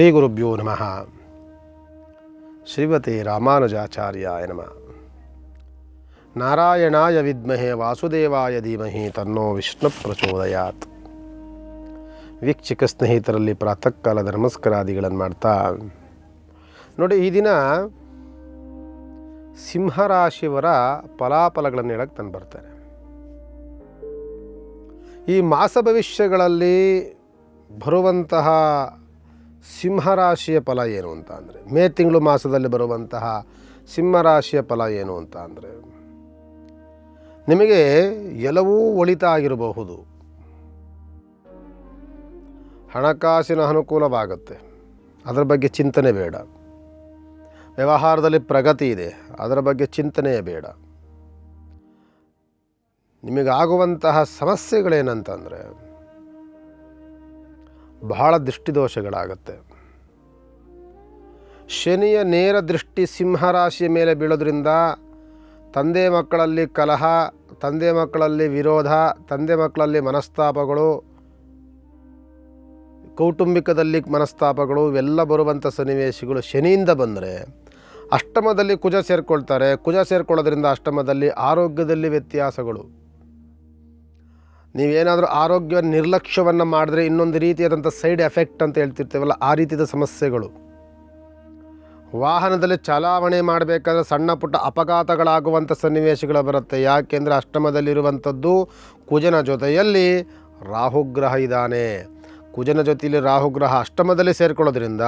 ಶ್ರೀ ಗುರುಭ್ಯೋ ನಮಃ. ಶ್ರೀಮತಿ ರಾಮಾನುಜಾಚಾರ್ಯಾಯ ನಮಃ. ನಾರಾಯಣಾಯ ವಿದ್ಮಹೆ ವಾಸುದೇವಾಯ ಧೀಮಹಿ ತನ್ನೋ ವಿಷ್ಣು ಪ್ರಚೋದಯಾತ್. ವೀಕ್ಷಕ ಸ್ನೇಹಿತರಲ್ಲಿ ಪ್ರಾತಃ ಕಾಲದ ನಮಸ್ಕಾರಾದಿಗಳನ್ನು ಮಾಡ್ತಾ, ನೋಡಿ ಈ ದಿನ ಸಿಂಹರಾಶಿಯವರ ಫಲಾಫಲಗಳನ್ನು ಹೇಳಕ್ಕೆ ತಂದು ಬರ್ತಾರೆ. ಈ ಮಾಸ ಭವಿಷ್ಯಗಳಲ್ಲಿ ಬರುವಂತಹ ಸಿಂಹರಾಶಿಯ ಫಲ ಏನು ಅಂತ ಅಂದರೆ, ಮೇ ತಿಂಗಳು ಮಾಸದಲ್ಲಿ ಬರುವಂತಹ ಸಿಂಹರಾಶಿಯ ಫಲ ಏನು ಅಂತ ಅಂದರೆ, ನಿಮಗೆ ಎಲ್ಲವೂ ಒಳಿತ ಆಗಿರಬಹುದು. ಹಣಕಾಸಿನ ಅನುಕೂಲವಾಗುತ್ತೆ. ಅದರ ಬಗ್ಗೆ ಚಿಂತನೆ ಬೇಡ. ವ್ಯವಹಾರದಲ್ಲಿ ಪ್ರಗತಿ ಇದೆ, ಅದರ ಬಗ್ಗೆ ಚಿಂತನೆಯೇ ಬೇಡ. ನಿಮಗಾಗುವಂತಹ ಸಮಸ್ಯೆಗಳೇನಂತಂದರೆ ಬಹಳ ದೃಷ್ಟಿದೋಷಗಳಾಗತ್ತೆ. ಶನಿಯ ನೇರ ದೃಷ್ಟಿ ಸಿಂಹರಾಶಿಯ ಮೇಲೆ ಬೀಳೋದ್ರಿಂದ ತಂದೆ ಮಕ್ಕಳಲ್ಲಿ ಕಲಹ, ತಂದೆ ಮಕ್ಕಳಲ್ಲಿ ವಿರೋಧ, ತಂದೆ ಮಕ್ಕಳಲ್ಲಿ ಮನಸ್ತಾಪಗಳು, ಕೌಟುಂಬಿಕದಲ್ಲಿ ಮನಸ್ತಾಪಗಳು, ಇವೆಲ್ಲ ಬರುವಂಥ ಸನ್ನಿವೇಶಗಳು ಶನಿಯಿಂದ ಬಂದರೆ ಅಷ್ಟಮದಲ್ಲಿ ಕುಜ ಸೇರಿಕೊಳ್ತಾರೆ. ಕುಜ ಸೇರಿಕೊಳ್ಳೋದ್ರಿಂದ ಅಷ್ಟಮದಲ್ಲಿ ಆರೋಗ್ಯದಲ್ಲಿ ವ್ಯತ್ಯಾಸಗಳು. ನೀವೇನಾದರೂ ಆರೋಗ್ಯ ನಿರ್ಲಕ್ಷ್ಯವನ್ನು ಮಾಡಿದ್ರೆ ಇನ್ನೊಂದು ರೀತಿಯಾದಂಥ ಸೈಡ್ ಎಫೆಕ್ಟ್ ಅಂತ ಹೇಳ್ತಿರ್ತೇವಲ್ಲ, ಆ ರೀತಿಯ ಸಮಸ್ಯೆಗಳು. ವಾಹನದಲ್ಲಿ ಚಲಾವಣೆ ಮಾಡಬೇಕಾದ್ರೆ ಸಣ್ಣ ಪುಟ್ಟ ಅಪಘಾತಗಳಾಗುವಂಥ ಸನ್ನಿವೇಶಗಳು ಬರುತ್ತೆ. ಯಾಕೆಂದರೆ ಅಷ್ಟಮದಲ್ಲಿರುವಂಥದ್ದು ಕುಜನ ಜೊತೆಯಲ್ಲಿ ರಾಹುಗ್ರಹ ಇದ್ದಾನೆ ಕುಜನ ಜೊತೆಯಲ್ಲಿ ರಾಹುಗ್ರಹ ಅಷ್ಟಮದಲ್ಲಿ ಸೇರಿಕೊಳ್ಳೋದ್ರಿಂದ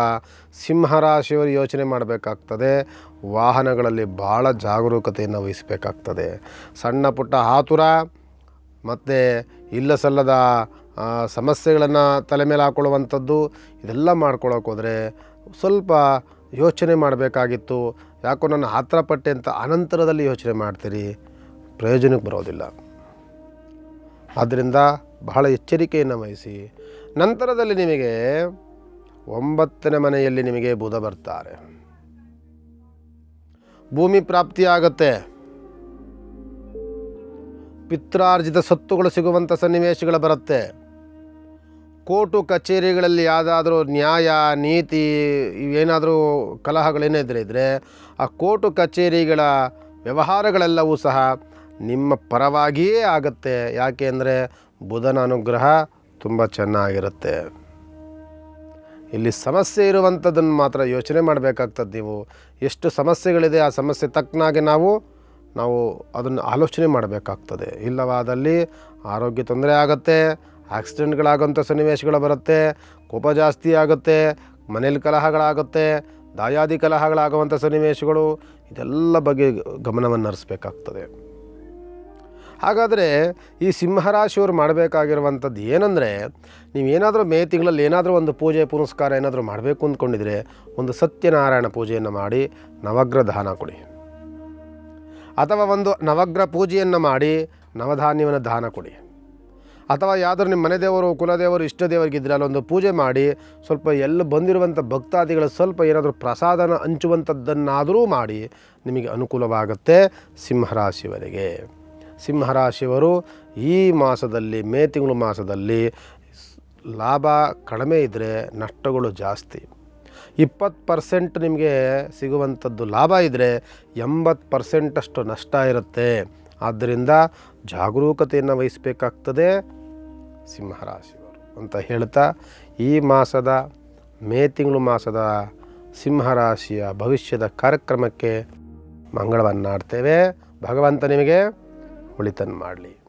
ಸಿಂಹರಾಶಿಯವರು ಯೋಚನೆ ಮಾಡಬೇಕಾಗ್ತದೆ. ವಾಹನಗಳಲ್ಲಿ ಭಾಳ ಜಾಗರೂಕತೆಯನ್ನು ವಹಿಸಬೇಕಾಗ್ತದೆ. ಸಣ್ಣ ಪುಟ್ಟ ಆತುರ ಮತ್ತು ಇಲ್ಲ ಸಲ್ಲದ ಸಮಸ್ಯೆಗಳನ್ನು ತಲೆ ಮೇಲೆ ಹಾಕ್ಕೊಳ್ಳುವಂಥದ್ದು ಇದೆಲ್ಲ ಮಾಡ್ಕೊಳ್ಳೋಕೆ ಹೋದರೆ ಸ್ವಲ್ಪ ಯೋಚನೆ ಮಾಡಬೇಕಾಗಿತ್ತು. ಯಾಕೋ ನನ್ನ ಆತರ ಪಟ್ಟೆ ಅಂತ ಅನಂತರದಲ್ಲಿ ಯೋಚನೆ ಮಾಡ್ತೀರಿ. ಪ್ರಯೋಜನಕ್ಕೆ ಬರೋದಿಲ್ಲ. ಆದ್ದರಿಂದ ಬಹಳ ಎಚ್ಚರಿಕೆಯನ್ನು ವಹಿಸಿ, ನಂತರದಲ್ಲಿ ನಿಮಗೆ ಒಂಬತ್ತನೇ ಮನೆಯಲ್ಲಿ ನಿಮಗೆ ಬುಧ ಬರ್ತಾರೆ. ಭೂಮಿ ಪ್ರಾಪ್ತಿಯಾಗತ್ತೆ. ಪಿತ್ರಾರ್ಜಿತ ಸತ್ತುಗಳು ಸಿಗುವಂಥ ಸನ್ನಿವೇಶಗಳು ಬರುತ್ತೆ. ಕೋರ್ಟು ಕಚೇರಿಗಳಲ್ಲಿ ಯಾವುದಾದ್ರೂ ನ್ಯಾಯ, ನೀತಿ ಏನಾದರೂ ಕಲಹಗಳೇನಿದ್ರೆ ಇದ್ದರೆ ಆ ಕೋರ್ಟು ಕಚೇರಿಗಳ ವ್ಯವಹಾರಗಳೆಲ್ಲವೂ ಸಹ ನಿಮ್ಮ ಪರವಾಗಿಯೇ ಆಗುತ್ತೆ. ಯಾಕೆ ಅಂದರೆ ಬುಧನ ಅನುಗ್ರಹ ತುಂಬ ಚೆನ್ನಾಗಿರುತ್ತೆ. ಇಲ್ಲಿ ಸಮಸ್ಯೆ ಇರುವಂಥದ್ದನ್ನು ಮಾತ್ರ ಯೋಚನೆ ಮಾಡಬೇಕಾಗ್ತದೆ ನೀವು. ಎಷ್ಟು ಸಮಸ್ಯೆಗಳಿದೆ ಆ ಸಮಸ್ಯೆ ತಕ್ಕನಾಗೆ ನಾವು ನಾವು ಅದನ್ನು ಆಲೋಚನೆ ಮಾಡಬೇಕಾಗ್ತದೆ. ಇಲ್ಲವಾದಲ್ಲಿ ಆರೋಗ್ಯ ತೊಂದರೆ ಆಗುತ್ತೆ ಆಕ್ಸಿಡೆಂಟ್ಗಳಾಗೋಂಥ ಸನ್ನಿವೇಶಗಳು ಬರುತ್ತೆ, ಕೋಪ ಜಾಸ್ತಿ ಆಗುತ್ತೆ, ಮನೇಲಿ ಕಲಹಗಳಾಗುತ್ತೆ, ದಾಯಾದಿ ಕಲಹಗಳಾಗುವಂಥ ಸನ್ನಿವೇಶಗಳು, ಇದೆಲ್ಲ ಬಗ್ಗೆ ಗಮನವನ್ನು ಹರಿಸ್ಬೇಕಾಗ್ತದೆ. ಹಾಗಾದರೆ ಈ ಸಿಂಹರಾಶಿಯವರು ಮಾಡಬೇಕಾಗಿರುವಂಥದ್ದು ಏನಂದರೆ ನೀವೇನಾದರೂ ಮೇ ತಿಂಗಳಲ್ಲಿ ಏನಾದರೂ ಒಂದು ಪೂಜೆ, ಪುನಸ್ಕಾರ ಏನಾದರೂ ಮಾಡಬೇಕು ಅಂದ್ಕೊಂಡಿದ್ರೆ, ಒಂದು ಸತ್ಯನಾರಾಯಣ ಪೂಜೆಯನ್ನು ಮಾಡಿ ನವಗ್ರಹ ದಾನ ಕೊಡಿ. ಅಥವಾ ಒಂದು ನವಗ್ರಹ ಪೂಜೆಯನ್ನು ಮಾಡಿ ನವಧಾನ್ಯವನ್ನು ದಾನ ಕೊಡಿ. ಅಥವಾ ಯಾವ್ದಾದ್ರು ನಿಮ್ಮ ಮನೆ ದೇವರು, ಕುಲದೇವರು, ಇಷ್ಟ ದೇವರಿಗಿದ್ರೆ ಅಲ್ಲೊಂದು ಪೂಜೆ ಮಾಡಿ, ಸ್ವಲ್ಪ ಎಲ್ಲ ಬಂದಿರುವಂಥ ಭಕ್ತಾದಿಗಳು ಸ್ವಲ್ಪ ಏನಾದರೂ ಪ್ರಸಾದನ ಹಂಚುವಂಥದ್ದನ್ನಾದರೂ ಮಾಡಿ, ನಿಮಗೆ ಅನುಕೂಲವಾಗುತ್ತೆ ಸಿಂಹರಾಶಿಯವರಿಗೆ. ಸಿಂಹರಾಶಿಯವರು ಈ ಮಾಸದಲ್ಲಿ, ಮೇ ತಿಂಗಳು ಮಾಸದಲ್ಲಿ ಲಾಭ ಕಡಿಮೆ ಇದ್ದರೆ ನಷ್ಟಗಳು ಜಾಸ್ತಿ. ಇಪ್ಪತ್ತು ಪರ್ಸೆಂಟ್ ನಿಮಗೆ ಸಿಗುವಂಥದ್ದು ಲಾಭ ಇದ್ದರೆ ಎಂಬತ್ತು ಪರ್ಸೆಂಟಷ್ಟು ನಷ್ಟ ಇರುತ್ತೆ. ಆದ್ದರಿಂದ ಜಾಗರೂಕತೆಯನ್ನು ವಹಿಸಬೇಕಾಗ್ತದೆ ಸಿಂಹರಾಶಿಯವರು ಅಂತ ಹೇಳ್ತಾ ಈ ಮಾಸದ, ಮೇ ತಿಂಗಳು ಮಾಸದ ಸಿಂಹರಾಶಿಯ ಭವಿಷ್ಯದ ಕಾರ್ಯಕ್ರಮಕ್ಕೆ ಮಂಗಳವನ್ನಾಡ್ತೇವೆ. ಭಗವಂತ ನಿಮಗೆ ಒಳಿತನ್ನು ಮಾಡಲಿ.